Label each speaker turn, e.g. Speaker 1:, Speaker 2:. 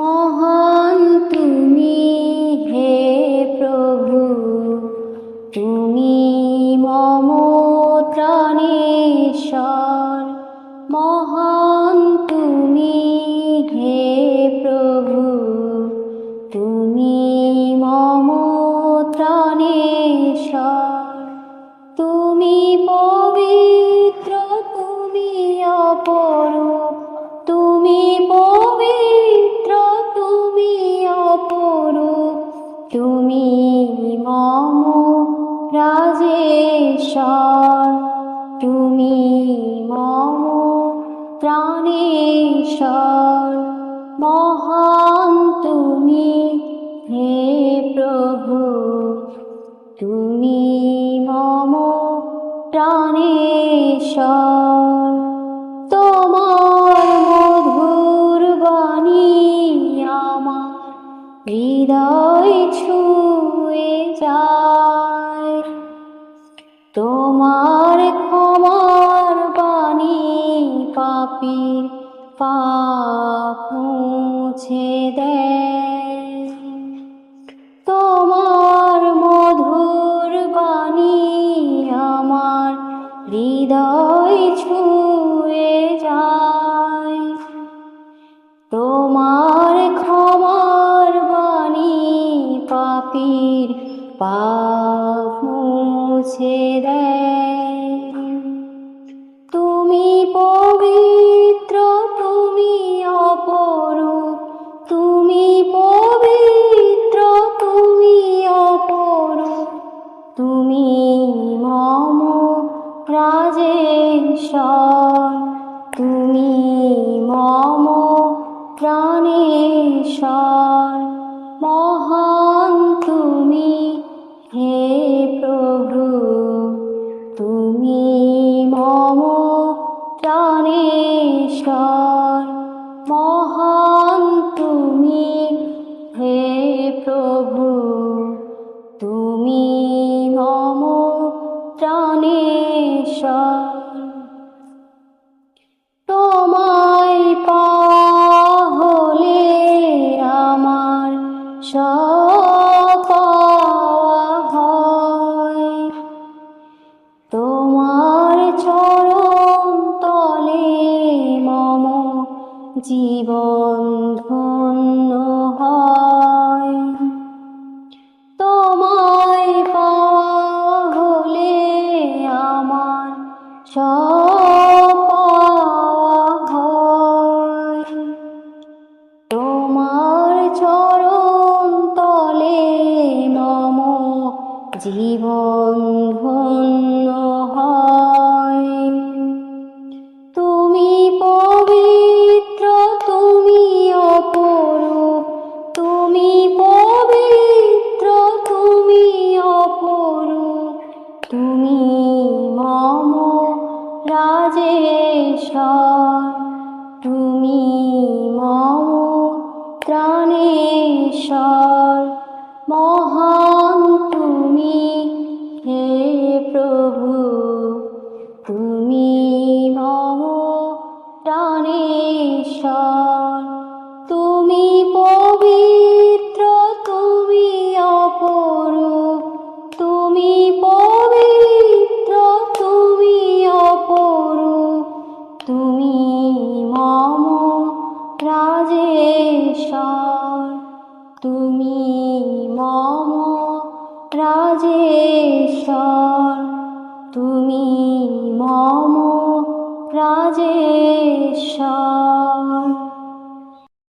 Speaker 1: মহান তুমি মম রাজেশ্বর তুমি মম প্রাণেশ্বর মহান তুমি হে প্রভু তুমি মম প্রাণেশ্বর হৃদয় ছুঁয়ে যায়। তোমার ক্ষমার পানি পাপির পাপ মুছে দেয়। পাপ মুছে দেয়। তুমি পবিত্র, তুমি অপরূপ, তুমি পবিত্র, তুমি অপরূপ। তুমি মম রাজেশ্বর তুমি মম প্রাণেশ্বর। মহান তুমি হে প্রভু তুমি মম প্রাণেশ্বর মহান তুমি হে প্রভু তুমি মম প্রাণেশ্বর। জীবন ধন্য হয়। তোমায় পাওয়া হলে আমার হয়। তোমার চরণ তলে মম জীবন রাজেশ্বর তুমি মম ত্রাণেশ্বর। মহান তুমি হে প্রভু তুমি মম প্রাণেশ্বর রাজেশ্বর তুমি মম রাজেশ্বর তুমি মম রাজেশ্বর